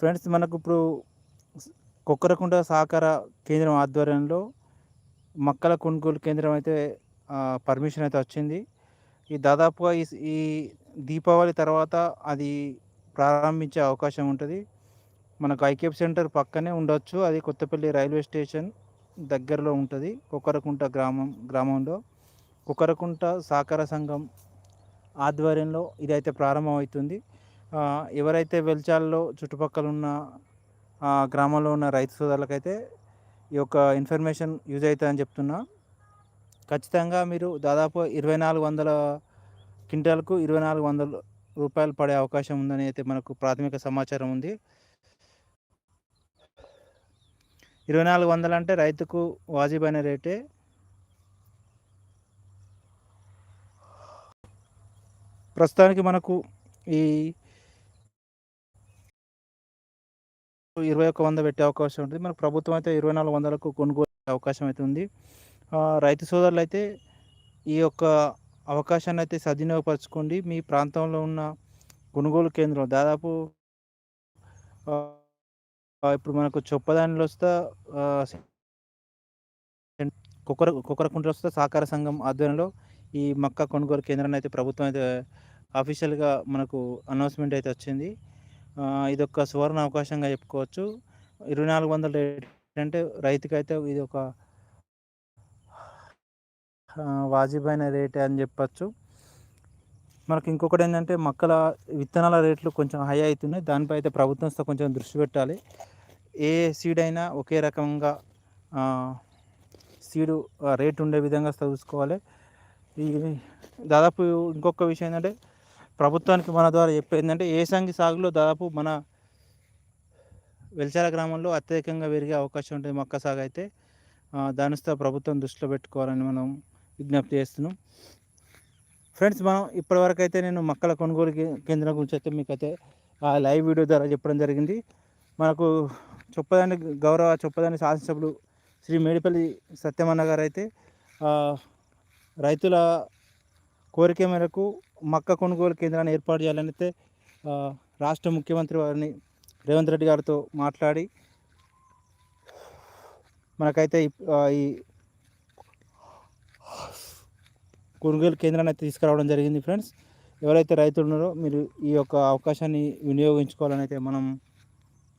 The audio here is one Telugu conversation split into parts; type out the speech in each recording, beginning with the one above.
ఫ్రెండ్స్ మనకు ఇప్పుడు కొక్కరకుంట సహకార కేంద్రం ఆధ్వర్యంలో మొక్కల కొనుగోలు కేంద్రం అయితే పర్మిషన్ అయితే వచ్చింది. ఈ దాదాపుగా ఈ ఈ దీపావళి తర్వాత అది ప్రారంభించే అవకాశం ఉంటుంది. మనకు ఐకేప్ సెంటర్ పక్కనే ఉండొచ్చు. అది కొత్తపల్లి రైల్వే స్టేషన్ దగ్గరలో ఉంటుంది. కుక్కరకుంట గ్రామం గ్రామంలో. కుక్కరకుంట సహకార సంఘం ఆధ్వర్యంలో ఇదైతే ప్రారంభమవుతుంది. ఎవరైతే వెల్చాల్లో చుట్టుపక్కల ఉన్న గ్రామంలో ఉన్న రైతు సోదరులకైతే ఈ యొక్క ఇన్ఫర్మేషన్ యూజ్ అవుతుందని చెప్తున్నా. ఖచ్చితంగా మీరు దాదాపు ఇరవై నాలుగు వందల క్వింటాల్కు ఇరవై నాలుగు వందల రూపాయలు పడే అవకాశం ఉందని అయితే మనకు ప్రాథమిక సమాచారం ఉంది. ఇరవై నాలుగు వందలు అంటే రైతుకు వాజిబైన రేటే. ప్రస్తుతానికి మనకు ఈ ఇరవై ఒక్క వంద పెట్టే అవకాశం ఉంటుంది. మనకు ప్రభుత్వం అయితే ఇరవై నాలుగు వందలకు కొనుగోలు అవకాశం అయితే ఉంది. రైతు సోదరులు అయితే ఈ యొక్క అవకాశాన్ని అయితే సద్వినియోగపరచుకోండి. మీ ప్రాంతంలో ఉన్న కొనుగోలు కేంద్రం దాదాపు ఇప్పుడు మనకు చొప్పదానిలో వస్తే కుక్కర కుక్కరకుంట వస్తే సహకార సంఘం ఆధ్వర్యంలో ఈ మక్క కొనుగోలు కేంద్రాన్ని అయితే ప్రభుత్వం అయితే అఫీషియల్గా మనకు అనౌన్స్మెంట్ అయితే వచ్చింది. ఇదొక సువర్ణ అవకాశంగా చెప్పుకోవచ్చు. ఇరవై నాలుగు వందల రేట్ అంటే రైతుకైతే ఇది ఒక వాజిబైన రేటే అని చెప్పచ్చు. మనకి ఇంకొకటి ఏంటంటే మొక్కల విత్తనాల రేట్లు కొంచెం హై అవుతున్నాయి. దానిపై అయితే ప్రభుత్వం కొంచెం దృష్టి పెట్టాలి. ఏ సీడ్ అయినా ఒకే రకంగా సీడు రేట్ ఉండే విధంగా చూసుకోవాలి ఈ దాదాపు ఇంకొక విషయం ఏంటంటే ప్రభుత్వానికి మన ద్వారా చెప్పేందంటే ఏసంగి సాగులో దాదాపు మన వెల్చాల గ్రామంలో అత్యధికంగా పెరిగే అవకాశం ఉంటుంది మొక్క సాగు అయితే. దానితో ప్రభుత్వం దృష్టిలో పెట్టుకోవాలని మనం విజ్ఞప్తి చేస్తున్నాం. ఫ్రెండ్స్ మనం ఇప్పటివరకు అయితే నేను మొక్కల కొనుగోలు కేంద్రం గురించి అయితే మీకు అయితే ఆ లైవ్ వీడియో ద్వారా చెప్పడం జరిగింది. మనకు చొప్పదాని గౌరవ చొప్పదాని శాసనసభ్యులు శ్రీ మేడిపల్లి సత్యమన్న గారు అయితే రైతుల కోరిక మేరకు మక్క కొనుగోలు కేంద్రాన్ని ఏర్పాటు చేయాలని అయితే రాష్ట్ర ముఖ్యమంత్రి వారిని రేవంత్ రెడ్డి గారితో మాట్లాడి మనకైతే ఈ కొనుగోలు కేంద్రాన్ని అయితే తీసుకురావడం జరిగింది ఫ్రెండ్స్. ఎవరైతే రైతులు ఉన్నారో మీరు ఈ యొక్క అవకాశాన్ని వినియోగించుకోవాలని అయితే మనం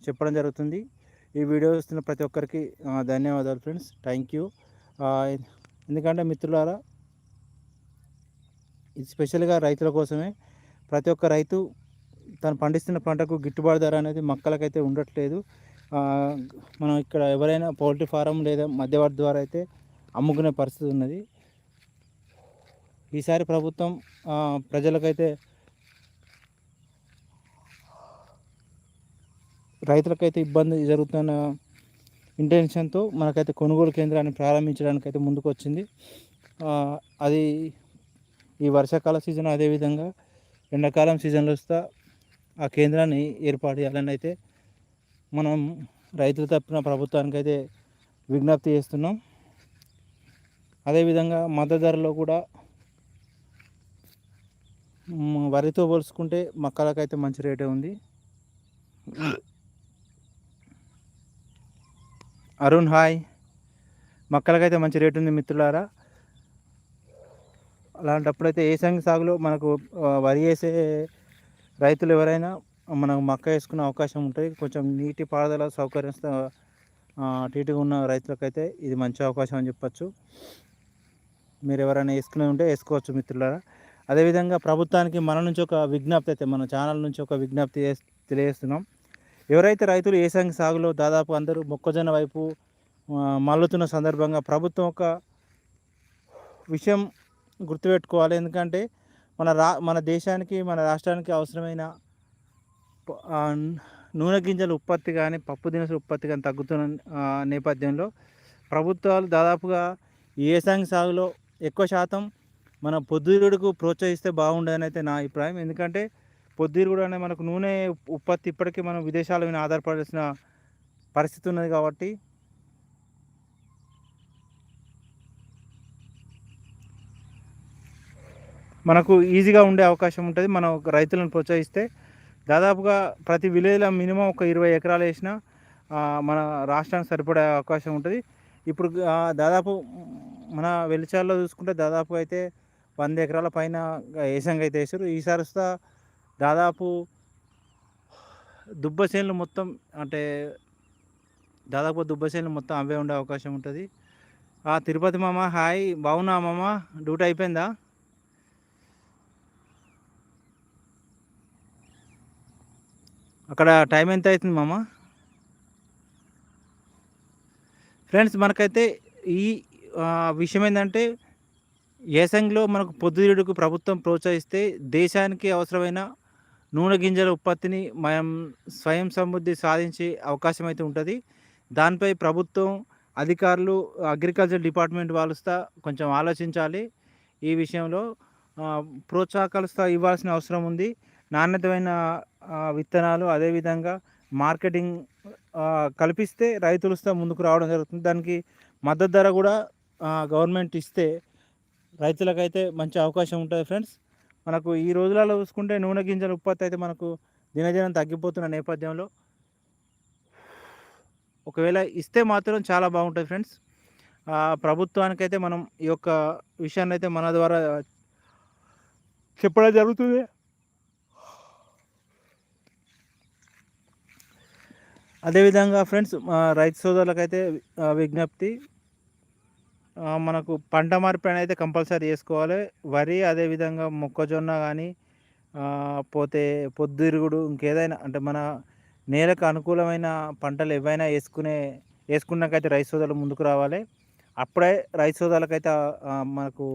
చెప్పడం జరుగుతుంది. ఈ వీడియో చూస్తున్న ప్రతి ఒక్కరికి ధన్యవాదాలు ఫ్రెండ్స్. Thank you. ఎందుకంటే మిత్రులారా ఇది స్పెషల్గా రైతుల కోసమే ప్రతి ఒక్క రైతు తను పండిస్తున్న పంటకు గిట్టుబాటు ధర అనేది మొక్కలకైతే ఉండట్లేదు. మనం ఇక్కడ ఎవరైనా పౌల్ట్రీ ఫారం లేదా మధ్యవర్తి ద్వారా అయితే అమ్ముకునే పరిస్థితి ఉన్నది. ఈసారి ప్రభుత్వం ప్రజలకైతే రైతులకైతే ఇబ్బంది జరుగుతున్న ఇంటెన్షన్తో మనకైతే కొనుగోలు కేంద్రాన్ని ప్రారంభించడానికి అయితే ముందుకు వచ్చింది అది ఈ వర్షాకాల సీజన్ అదేవిధంగా ఎండాకాలం సీజన్లో వస్తా ఆ కేంద్రాన్ని ఏర్పాటు చేయాలని అయితే మనం రైతుల తప్పిన ప్రభుత్వానికి అయితే విజ్ఞప్తి చేస్తున్నాం. అదేవిధంగా మద్దతు ధరలో కూడా వరితో పోల్చుకుంటే మక్కలకైతే మంచి రేటే ఉంది. అరుణ్ హాయ్. మక్కలకైతే మంచి రేటు ఉంది మిత్రులారా. అలాంటప్పుడైతే ఏసంగి సాగులో మనకు వరి వేసే రైతులు ఎవరైనా మనకు మక్క వేసుకునే అవకాశం ఉంటుంది. కొంచెం నీటి పారుదల సౌకర్యం అటు ఉన్న రైతులకైతే ఇది మంచి అవకాశం అని చెప్పచ్చు. మీరు ఎవరైనా వేసుకునే ఉంటే వేసుకోవచ్చు మిత్రులారా. అదేవిధంగా ప్రభుత్వానికి మన నుంచి ఒక విజ్ఞప్తి అయితే మన ఛానల్ నుంచి ఒక విజ్ఞప్తి తెలియజేస్తున్నాం. ఎవరైతే రైతులు ఏసంగి సాగులో దాదాపు అందరూ మొక్కజొన్న వైపు మల్లుతున్న సందర్భంగా ప్రభుత్వం ఒక విషయం గుర్తుపెట్టుకోవాలి. ఎందుకంటే మన రా మన దేశానికి మన రాష్ట్రానికి అవసరమైన నూనె గింజల ఉత్పత్తి కానీ పప్పు దినుసుల ఉత్పత్తి కానీ తగ్గుతున్న నేపథ్యంలో ప్రభుత్వాలు దాదాపుగా ఏసాంగి సాగులో ఎక్కువ శాతం మన పొద్దురుడుకు ప్రోత్సహిస్తే బాగుండదని అయితే నా అభిప్రాయం. ఎందుకంటే పొద్దురుడు అనే మనకు నూనె ఉత్పత్తి ఇప్పటికీ మనం విదేశాల మీద ఆధారపడాల్సిన పరిస్థితి ఉన్నది కాబట్టి మనకు ఈజీగా ఉండే అవకాశం ఉంటుంది. మనం రైతులను ప్రోత్సహిస్తే దాదాపుగా ప్రతి విలేజ్లో మినిమం ఒక ఇరవై ఎకరాలు వేసినా మన రాష్ట్రానికి సరిపడే అవకాశం ఉంటుంది. ఇప్పుడు దాదాపు మన వెలిచాల్లో చూసుకుంటే దాదాపు అయితే వంద ఎకరాల పైన ఏసంగా అయితే వేసారు. ఈసారి వస్తా దాదాపు దుబ్బ చేనులు మొత్తం అంటే దాదాపు దుబ్బ చేనులు మొత్తం అవే ఉండే అవకాశం ఉంటుంది. ఆ తిరుపతి మామ హాయ్. బాగున్నా మామ? డ్యూటీ అయిపోయిందా? అక్కడ టైం ఎంత అవుతుంది మామ? ఫ్రెండ్స్ మనకైతే ఈ విషయం ఏంటంటే ఏసంగిలో మనకు పొద్దుతిరుగుడుకు ప్రభుత్వం ప్రోత్సహిస్తే దేశానికి అవసరమైన నూనె గింజల ఉత్పత్తిని మనం స్వయం సమృద్ధి సాధించే అవకాశం అయితే ఉంటుంది. దానిపై ప్రభుత్వం అధికారులు అగ్రికల్చర్ డిపార్ట్మెంట్ వాళ్ళుస్తా కొంచెం ఆలోచించాలి. ఈ విషయంలో ప్రోత్సాహకాలుస్తా ఇవ్వాల్సిన అవసరం ఉంది. నాణ్యతమైన విత్తనాలు అదేవిధంగా మార్కెటింగ్ కల్పిస్తే రైతులు ముందుకు రావడం జరుగుతుంది. దానికి మద్దతు ధర కూడా గవర్నమెంట్ ఇస్తే రైతులకైతే మంచి అవకాశం ఉంటుంది ఫ్రెండ్స్. మనకు ఈ రోజులలో చూసుకుంటే నూనె గింజల ఉత్పత్తి అయితే మనకు దినదినం తగ్గిపోతున్న నేపథ్యంలో ఒకవేళ ఇస్తే మాత్రం చాలా బాగుంటుంది ఫ్రెండ్స్. ప్రభుత్వానికైతే మనం ఈ యొక్క విషయాన్ని అయితే మన ద్వారా చెప్పడం జరుగుతుంది. అదేవిధంగా ఫ్రెండ్స్ రైతు సోదరులకైతే విజ్ఞప్తి మనకు పంట మార్పిడి అయితే కంపల్సరీ చేసుకోవాలి. వరి అదేవిధంగా మొక్కజొన్న కానీ పోతే పొద్దురుగుడు ఇంకేదైనా అంటే మన నేలకు అనుకూలమైన పంటలు ఏవైనా వేసుకునే వేసుకున్నాకైతే రైతు సోదరులు ముందుకు రావాలి. అప్పుడే రైతు సోదరులకైతే మనకు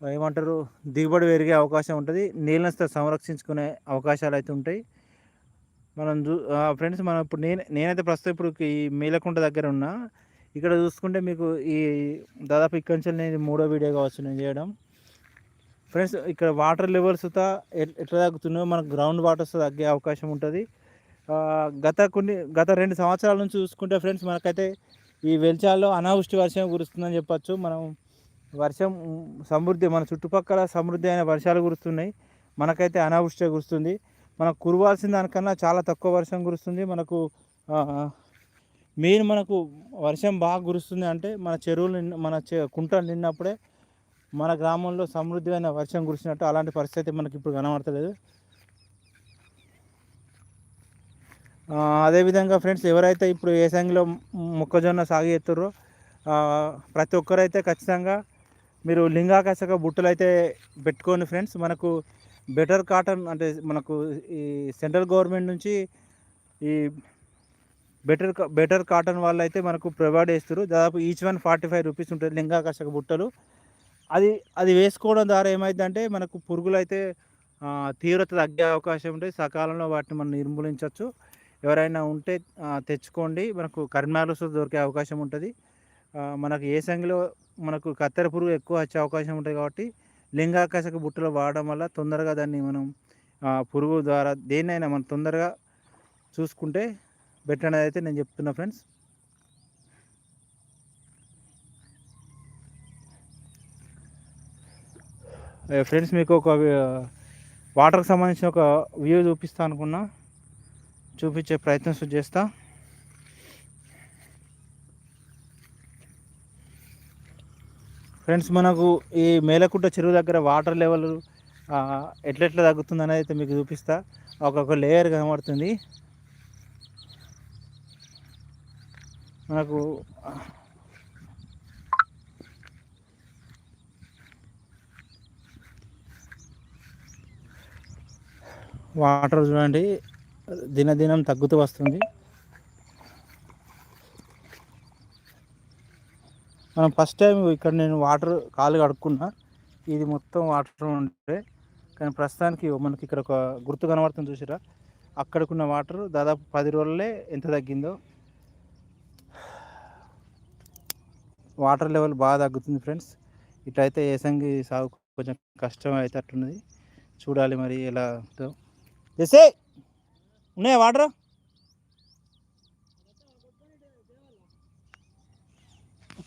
ఏమంటారు దిగుబడి పెరిగే అవకాశం ఉంటుంది. నీళ్ళని సంరక్షించుకునే అవకాశాలు అయితే ఉంటాయి. మనం చూ ఫ్రెండ్స్ మనం ఇప్పుడు నేను నేనైతే ప్రస్తుతం ఇప్పుడు ఈ మేలకుంట దగ్గర ఉన్నా. ఇక్కడ చూసుకుంటే మీకు ఈ దాదాపు ఇక్కడి నుంచి నేను మూడో వీడియో కావచ్చు నేను చేయడం. ఫ్రెండ్స్ ఇక్కడ వాటర్ లెవెల్స్ ఎట్లా తగ్గుతున్నాయో మనకు గ్రౌండ్ వాటర్స్ తగ్గే అవకాశం ఉంటుంది. గత కొన్ని గత రెండు సంవత్సరాల నుంచి చూసుకుంటే ఫ్రెండ్స్ మనకైతే ఈ వెల్చాల్లో అనావృష్టి వర్షం కురుస్తుందని చెప్పచ్చు. మనం వర్షం సమృద్ధి మన చుట్టుపక్కల సమృద్ధి అయిన వర్షాలు కురుస్తున్నాయి. మనకైతే అనావృష్టి కురుస్తుంది. మనకు కురవాల్సిన దానికన్నా చాలా తక్కువ వర్షం కురుస్తుంది. మనకు మెయిన్ మనకు వర్షం బాగా కురుస్తుంది అంటే మన చెరువులు నిన్న మన చె కుంటలు నిన్నప్పుడే మన గ్రామంలో సమృద్ధిమైన వర్షం కురిసినట్టు అలాంటి పరిస్థితి మనకి ఇప్పుడు కనబడతలేదు. అదేవిధంగా ఫ్రెండ్స్ ఎవరైతే ఇప్పుడు ఏసంగిలో మొక్కజొన్న సాగు చేస్తారో ప్రతి ఒక్కరైతే ఖచ్చితంగా మీరు లింగాకర్షక బుట్టలు అయితే పెట్టుకోండి ఫ్రెండ్స్. మనకు బెటర్ కాటన్ అంటే మనకు ఈ సెంట్రల్ గవర్నమెంట్ నుంచి ఈ బెటర్ బెటర్ కాటన్ వాళ్ళు అయితే మనకు ప్రొవైడ్ చేస్తారు దాదాపు each one forty five rupees ఉంటుంది లింగాకర్షక బుట్టలు. అది అది వేసుకోవడం ద్వారా ఏమైందంటే మనకు పురుగులు అయితే తీవ్రత తగ్గే అవకాశం ఉంటుంది. సకాలంలో వాటిని మనం నిర్మూలించవచ్చు ఎవరైనా ఉంటే తెచ్చుకోండి. మనకు కరీంనగర్లో దొరికే అవకాశం ఉంటుంది. మనకు ఏ సంగిలో మనకు కత్తెర పురుగు ఎక్కువ వచ్చే అవకాశం ఉంటుంది కాబట్టి లింగాకర్షక బుట్టలు వాడడం వల్ల తొందరగా దాన్ని మనం పురుగు ద్వారా దేన్నైనా మనం తొందరగా చూసుకుంటే బెటర్ అనేది అయితే నేను చెప్తున్నా ఫ్రెండ్స్. ఫ్రెండ్స్ మీకు ఒక వాటర్కి సంబంధించిన ఒక వ్యూ చూపిస్తా అనుకున్నా. చూపించే ప్రయత్నం సు- చేస్తా. ఫ్రెండ్స్ మనకు ఈ మేలకుంట చెరువు దగ్గర వాటర్ లెవెల్ ఎట్లెట్లా తగ్గుతుంది అనేది అయితే మీకు చూపిస్తా. ఒక్కొక్క లేయర్ కనబడుతుంది. మనకు వాటర్ చూడండి దినదినం తగ్గుతూ వస్తుంది. మనం ఫస్ట్ టైం ఇక్కడ నేను వాటర్ కాలు కడుక్కున్నా ఇది మొత్తం వాటర్ ఉంటే కానీ ప్రస్తుతానికి మనకి ఇక్కడ ఒక గుర్తు కనబడుతుంది చూసిరా? అక్కడికున్న వాటర్ దాదాపు పది రోజులే ఎంత తగ్గిందో. వాటర్ లెవెల్ బాగా తగ్గుతుంది ఫ్రెండ్స్ ఇట్లయితే ఏసంగి సాగు కొంచెం కష్టం అయితే అట్టున్నది చూడాలి మరి ఎలా ఉంటుందో. ఎసే ఉన్నాయా వాటర్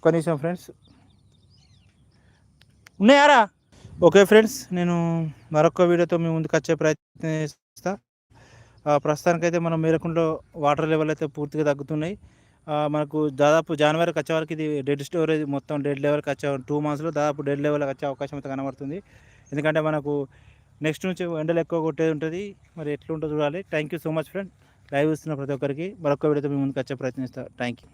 ఒక్క నిమిషం ఫ్రెండ్స్. ఉన్నాయారా? ఓకే ఫ్రెండ్స్ నేను మరొక వీడియోతో మీ ముందుకు వచ్చే ప్రయత్నం చేస్తా. ప్రస్తుతానికైతే మనం మేరకుండలో వాటర్ లెవెల్ అయితే పూర్తిగా తగ్గుతున్నాయి. మనకు దాదాపు జనవరికి వచ్చే వరకు ఇది డెడ్ స్టోరేజ్ మొత్తం డెడ్ లెవెల్కి వచ్చే టూ మంత్స్లో దాదాపు డెడ్ లెవెల్కి వచ్చే అవకాశం అయితే కనబడుతుంది. ఎందుకంటే మనకు నెక్స్ట్ నుంచి ఎండలు ఎక్కువ కొట్టేది ఉంటుంది. మరి ఎట్లుంటుందో చూడాలి. Thank you so much friend. Live ఇస్తున్న ప్రతి ఒక్కరికి మరొక వీడియోతో మీ ముందుకు వచ్చే ప్రయత్నిస్తా థ్యాంక్ యూ.